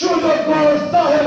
সুযোগ্য সাহেব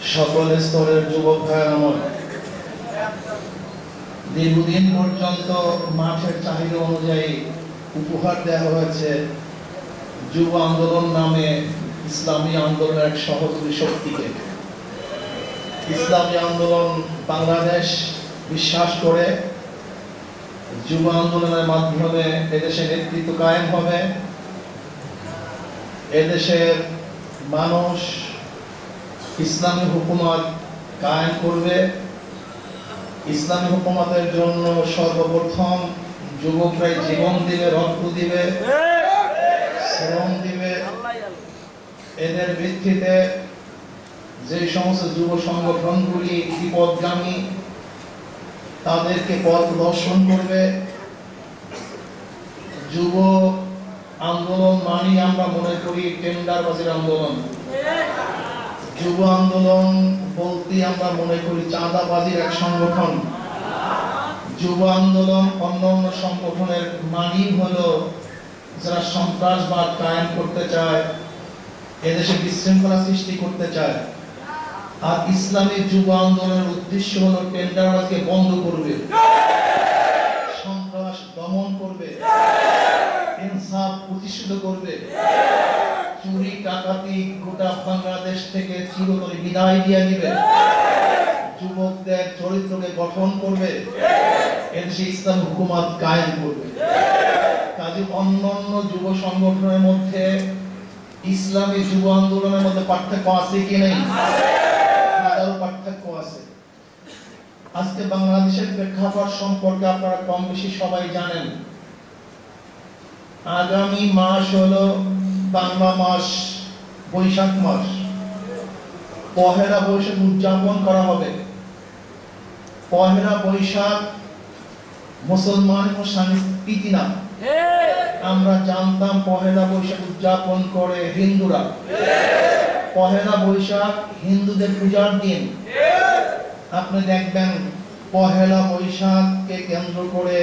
সকল স্তরের যুবক দীর্ঘদিন পর্যন্ত মাঠের চাহিদা অনুযায়ী উপহার দেওয়া হয়েছে যুব আন্দোলন নামে ইসলামী আন্দোলনের এক সহযোগী শক্তিকে। ইসলামী আন্দোলন বাংলাদেশ বিশ্বাস করে যুব আন্দোলনের মাধ্যমে এদেশে নেতৃত্ব কায়েম হবে। এদেশের মানুষ ইসলামী হুকুমত কায়েম করবে। ইসলামী হুকুমতের জন্য সর্বপ্রথম যুবকরাই জীবন দিবে, রক্ত দিবে, শ্রম দিবে। এদের ভিত্তিতে যে সমস্ত যুব সংগঠনগুলি বিপদগামী, তাদেরকে পথ দর্শন করবে। যুব আন্দোলন মানি আমরা মনে করি টেন্ডারবাজির আন্দোলন। যুব আন্দোলন বলতে আমরা মনে করি চাঁদাবাজির এক সংগঠন। যুব আন্দোলন অন্য অন্য সংগঠনের মানি হলো যারা সন্ত্রাসবাদ কায়েম করতে চায়, এদেশে বিশৃঙ্খলা সৃষ্টি করতে চায়। আর ইসলামী যুব আন্দোলনের উদ্দেশ্য হলো টেন্ডারবাজকে বন্ধ করবে, সন্ত্রাস দমন করবে, ইনসাফ প্রতিষ্ঠিত করবে। ডাকাতি গোটা বাংলাদেশ থেকে চিরতরে বিদায় দিয়ে দিবে যুবকদের চরিত্রকে গঠন করবে। এদেশে ইসলাম কায়েম করবে। কাজে অন্যান্য যুব সংগঠনের মধ্যে ইসলামী যুব আন্দোলনের মধ্যে পার্থক্য আছে কি নেই? পার্থক্য আছে। আজকে বাংলাদেশের প্রেক্ষাপট সম্পর্কে আপনারা কম বেশি সবাই জানেন। আগামী মাস হলো বাংলা মাস, বৈশাখ মাস। পহেলা বৈশাখ উদযাপন করা হবে। পহেলা বৈশাখ মুসলমান ও সংস্কৃতি না আমরা জানতাম পহেলা বৈশাখ উদযাপন করে হিন্দুরা। পহেলা বৈশাখ হিন্দুদের পূজার দিন। আপনি দেখবেন পহেলা বৈশাখকে কেন্দ্র করে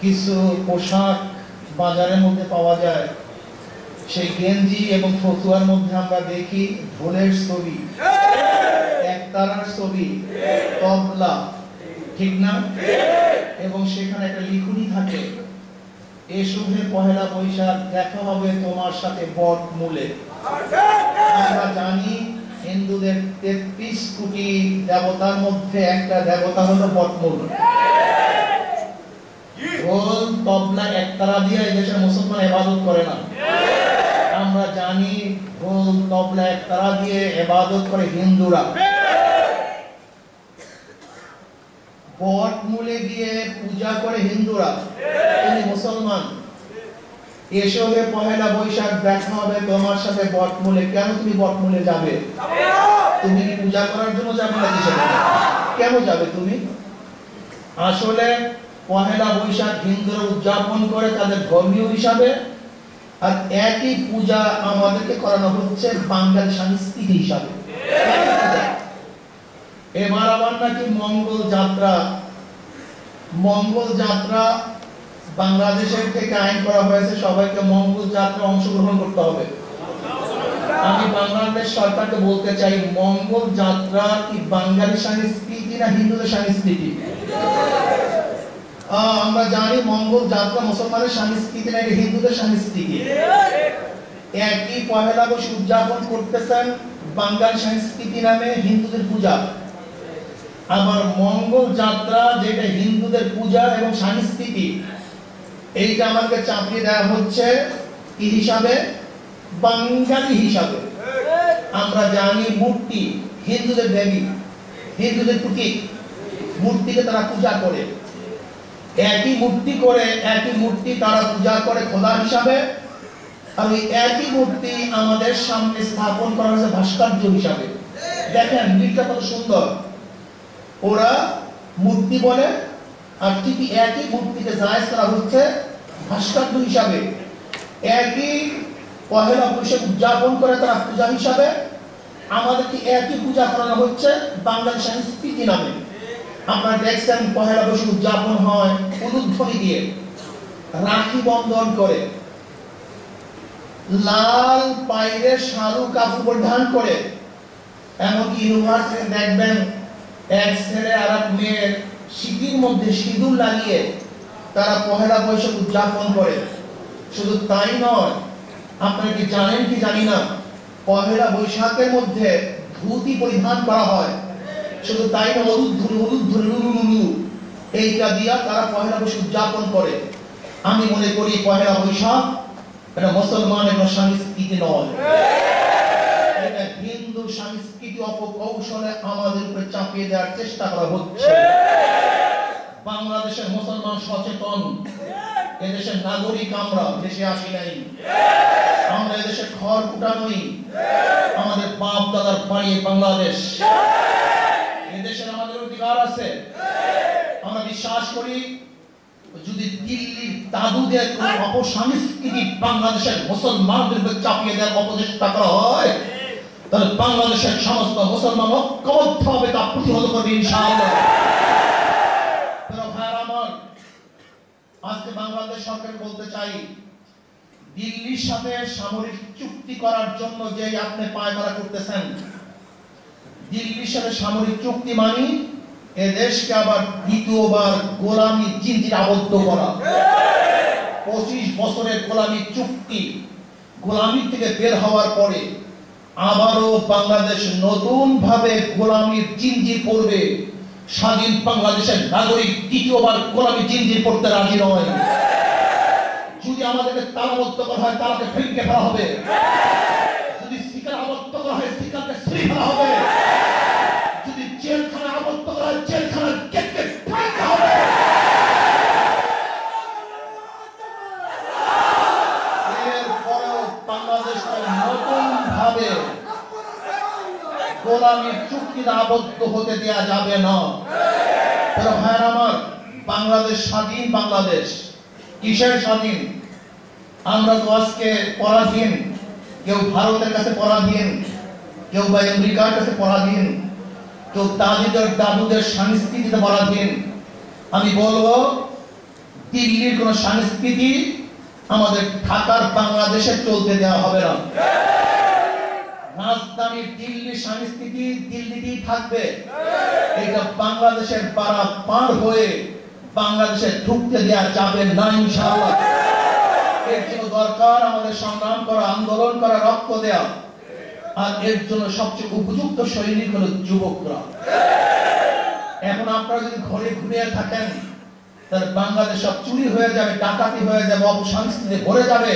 কিছু পোশাক বাজারের মধ্যে পাওয়া যায়। সেই গেঞ্জি এবং ফতুয়ার মধ্যে আমরা দেখি ঢোলের ছবি। একতারার ছবি। তবলা। ঠিক না? এবং সেখানে একটা লিখুনি থাকে। এ শুভে পহেলা বৈশাখ, দেখা হবে তোমার সাথে বট মূলে। আমরা জানি হিন্দুদের তেত্রিশ কোটি দেবতার মধ্যে একটা দেবতা হলো বটমূল ঢোল, তবলা, একতারা দিয়ে এই দেশের মুসলমান ইবাদত করে না। আমরা জানি ঢোল তবলা একতারা দিয়ে ইবাদত করে হিন্দুরা। বট মূলে গিয়ে পূজা করে হিন্দুরা। তিনি মুসলমান। পহেলা বৈশাখ, দেখা হবে তোমার সাথে বটমূলে কেন তুমি বটমূলে যাবে? তুমি কি পূজা করার জন্য যাবে না কেন যাবে তুমি? আসলে পহেলা বৈশাখ হিন্দুরা উদযাপন করে তাদের ধর্মীয় হিসাবে আর একই পূজা আমাদেরকে করানো হচ্ছে বাঙালি সংস্কৃতি হিসাবে। এবার আবার নাকি মঙ্গল যাত্রা। মঙ্গল যাত্রা বাংলাদেশের থেকে আইন করা হয়েছে, সবাইকে মঙ্গল যাত্রা অংশগ্রহণ করতে হবে। আমি বাংলাদেশ সরকারকে বলতে চাই, মঙ্গল যাত্রা কি বাঙালি সংস্কৃতি না হিন্দুদের সংস্কৃতি আমরা জানি মঙ্গল যাত্রা মুসলমানের সংস্কৃতি না হিন্দুদের সংস্কৃতি। একই পহেলা বৈশাখ উদযাপন করতেছেন বাঙালি সংস্কৃতি নামে হিন্দুদের পূজা। আবার মঙ্গল যাত্রা যেটা হিন্দুদের পূজা এবং সংস্কৃতি, এইটা আমাকে চাপিয়ে দেওয়া হচ্ছে কি হিসাবে? বাঙালি হিসাবে। আমরা জানি মূর্তি হিন্দুদের দেবী, হিন্দুদের প্রতীক মূর্তিকে তারা পূজা করে। একই মূর্তি করে, একই মূর্তি তারা পূজা করে খোদা হিসাবে। আর একই মূর্তি আমাদের সামনে স্থাপন করা হয়েছে ভাস্কর্য হিসাবে। দেখেন মিলটা কত সুন্দর। ওরা মূর্তি বলে, আর ঠিকই একই মূর্তিকে জায়েজ করা হচ্ছে ভাস্কর্য হিসাবে। একই পহেলা বৈশাখ উদযাপন করে তারা পূজা হিসাবে। আমাদেরকে একই পূজা করানো হচ্ছে বাংলাদেশ সংস্কৃতি নামে। আপনারা দেখছেন পহেলা বৈশাখ উদযাপন হয় উলুধ্বনি দিয়ে। রাখি বন্ধন করে। লাল পাইরে শালু কাপড় পরিধান করে। এমনকি ইউনিভার্সিটি দেখবেন, এক ছেলে আর এক মেয়ের সিটির মধ্যে সিঁদুর লাগিয়ে তারা পহেলা বৈশাখ উদযাপন করে। শুধু তাই নয়, আপনারা কি জানেন কি জানি না, পহেলা বৈশাখের মধ্যে ধুতি পরিধান করা হয়। শুধু তাই না এইটা দিয়া তারা পহেলা বৈশাখ উদযাপন করে। আমি মনে করি পহেলা বৈশাখ এটা মুসলমান এবং সংস্কৃতি নয়। এটা হিন্দু সংস্কৃতি অপকৌশলে আমাদের উপরে চাপিয়ে দেওয়ার চেষ্টা করা হচ্ছে। বাংলাদেশের মুসলমান সচেতন। এদেশের নাগরিক আমরা, দেশে আসি নাই। আমরা এদেশে খড় কুটানোই। আমাদের বাপ দাদার বাড়ি বাংলাদেশ। এদেশের আমাদের অধিকার আছে। আমরা বিশ্বাস করি, যদি দিল্লির দাদুদের অপসংস্কৃতি বাংলাদেশের মুসলমানদের উপর চাপিয়ে দেওয়ার অপচেষ্টা করা হয়, তাহলে বাংলাদেশের সমস্ত মুসলমান ঐক্যবদ্ধ হবে তা প্রতিহত করবে ইনশাআল্লাহ। আজকে বাংলাদেশ সরকার বলতে চাই, দিল্লির সাথে সামরিক চুক্তি করার জন্য যে আপনি পায়তারা করতেছেন দিল্লির সাথে সামরিক চুক্তি মানি, এ দেশকে আবার দ্বিতীয়বার গোলামি চিন্তিত আবদ্ধ করা। পঁচিশ বছরের গোলামি চুক্তি, গোলামি থেকে বের হওয়ার পরে আবারও বাংলাদেশ নতুন ভাবে গোলামির জিঞ্জির পড়বে স্বাধীন বাংলাদেশের নাগরিক দ্বিতীয়বার গোলামি জিঞ্জির পড়তে রাজি নয়। যদি আমাদেরকে তালাবদ্ধ করা হয়, তালাকে ভেঙে ফেলা হবে। যদি শিকার আবদ্ধ করা হয়, শিকারকে ছিঁড়ে ফেলা হবে। গোলামীর চুক্তিতে আবদ্ধ হতে দেয়া যাবে না। ভাইয়ের আমার, বাংলাদেশ স্বাধীন বাংলাদেশ। কিসের স্বাধীন? আমরা তো আজকে পরাধীন। কেউ ভারতের কাছে পরাধীন, কেউ বা আমেরিকার কাছে পরাধীন, কেউ দাদিদের, দাদুদের সংস্কৃতিতে পরাধীন। আমি বলব, দিল্লির কোন সংস্কৃতি আমাদের ঢাকার বাংলাদেশে চলতে দেওয়া হবে না। রাজধানী দিল্লি সংস্কৃতি দিল্লিতেই থাকবে। এটা বাংলাদেশের পাড়া পার হয়ে বাংলাদেশে ঢুকতে দেওয়া যাবে না, ইনশাআল্লাহ। এর জন্য দরকার আমাদের সংগ্রাম করা, আন্দোলন করা, রক্ত দেওয়া। আর এর জন্য সবচেয়ে উপযুক্ত সৈনিক হলো যুবকরা। এখন আপনারা যদি ঘরে ঘুমিয়ে থাকেন, তাহলে বাংলাদেশ সব চুরি হয়ে যাবে, ডাকাতি হয়ে যাবে, অপসংস্কৃতি ভরে যাবে।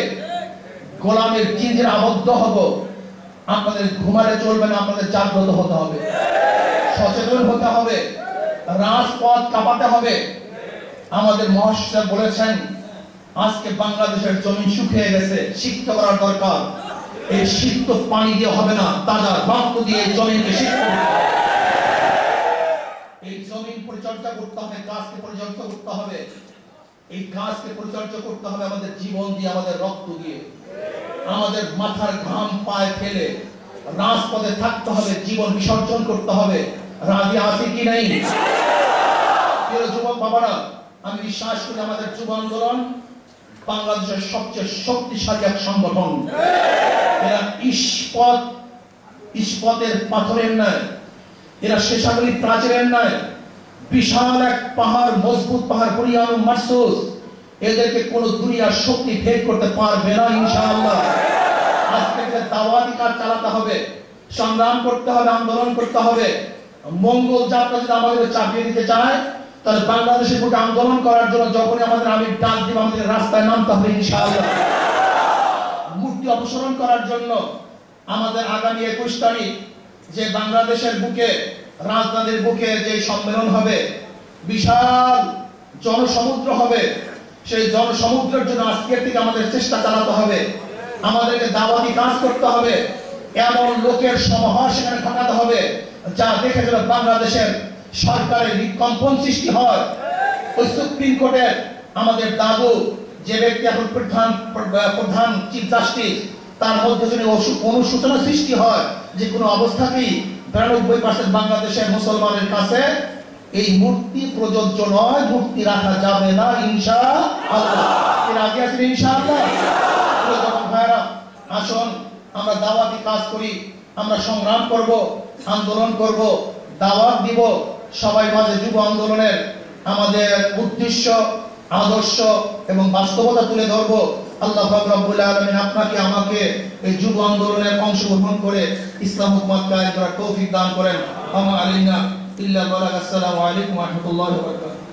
গোলামের চিঞ্জির আবদ্ধ হব। আপনাদের ঘুমালে চলবে না আপনাদের জাগ্রত হতে হবে। সচেতন হতে হবে। রাজপথ কাঁপাতে হবে। আমাদের মহাশয় বলেছেন, আজকে বাংলাদেশের জমি শুকিয়ে গেছে শিক্ষা করার দরকার। এই সিক্ত পানি দিয়ে হবে না, তাজা রক্ত দিয়ে জমিকে সিক্ত। এই জমিন পরিচর্যা করতে হবে, গাছকে পরিচর্যা করতে হবে। এই গাছকে পরিচর্যা করতে হবে আমাদের জীবন দিয়ে, আমাদের রক্ত দিয়ে। আমাদের মাথার ঘাম পায়ে ফেলে রাজপথে থাকতে হবে, জীবন বিসর্জন করতে হবে। রাজি আছে কি নাই? যুবক বাবারা, আমি বিশ্বাস করি আমাদের যুব আন্দোলন বাংলাদেশের সবচেয়ে শক্তিশালী এক সংগঠন। এরা ইস্পত, ইস্পতের পাথরের নয় এরা শেষাগুলি প্রাচীরের নয় বিশাল এক পাহাড়, মজবুত পাহাড় পরিয়াম মারসুস। এদেরকে কোন দুনিয়ার শক্তি ভেদ করতে পারবে না, ইনশাআল্লাহ। আজকে দাওয়াতি চালাতে হবে, সংগ্রাম করতে হবে, আন্দোলন করতে হবে, মঙ্গল যাত্রা যদি আমাদের চাপিয়ে দিতে চায়, তাহলে বাংলাদেশের বুকে আন্দোলন করার জন্য যখনই আমাদের আমি ডাক দিব, আমাদের রাস্তায় নামতে হবে, ইনশাআল্লাহ। মূর্তি অপসারণ করার জন্য আমাদের আগামী একুশ তারিখ যে বাংলাদেশের বুকে, রাজধানীর বুকে যে সম্মেলন হবে, বিশাল জনসমুদ্র হবে সেই জনসমুদ্রের জন্য আজকের থেকে আমাদের চেষ্টা চালাতে হবে। আমাদেরকে দাওয়াতি কাজ করতে হবে। এমন লোকের সমাহার সেখানে ঘটাতে হবে, যা দেখে যেন বাংলাদেশের সরকারের বিকম্পন সৃষ্টি হয়। ওই সুপ্রিম কোর্টের আমাদের দাদু, যে ব্যক্তি এখন প্রধান প্রধান চিফ জাস্টিস, তার মধ্যে যদি অনুশোচনা সৃষ্টি হয় যে কোনো অবস্থাতেই বিরানব্বই পার্সেন্ট বাংলাদেশের মুসলমানের কাছে এই মূর্তি প্রযোজ্য নয়, মূর্তি রাখা যাবে না ইনশা আসুন, আমরা দাওয়াতি কাজ করি, আমরা সংগ্রাম করব, আন্দোলন করব, দাওয়াত দিব, সবাই মাঝে যুব আন্দোলনের আমাদের উদ্দেশ্য, আদর্শ এবং বাস্তবতা তুলে ধরব। আল্লাহ রব্বুল আলামিন আপনাকে, আমাকে এই যুব আন্দোলনের অংশগ্রহণ করে ইসলাম হুকমত কায়েম করার তৌফিক দান করেন। আমা আলাইনা إلا بلغ السلام عليكم ورحمة الله وبركاته.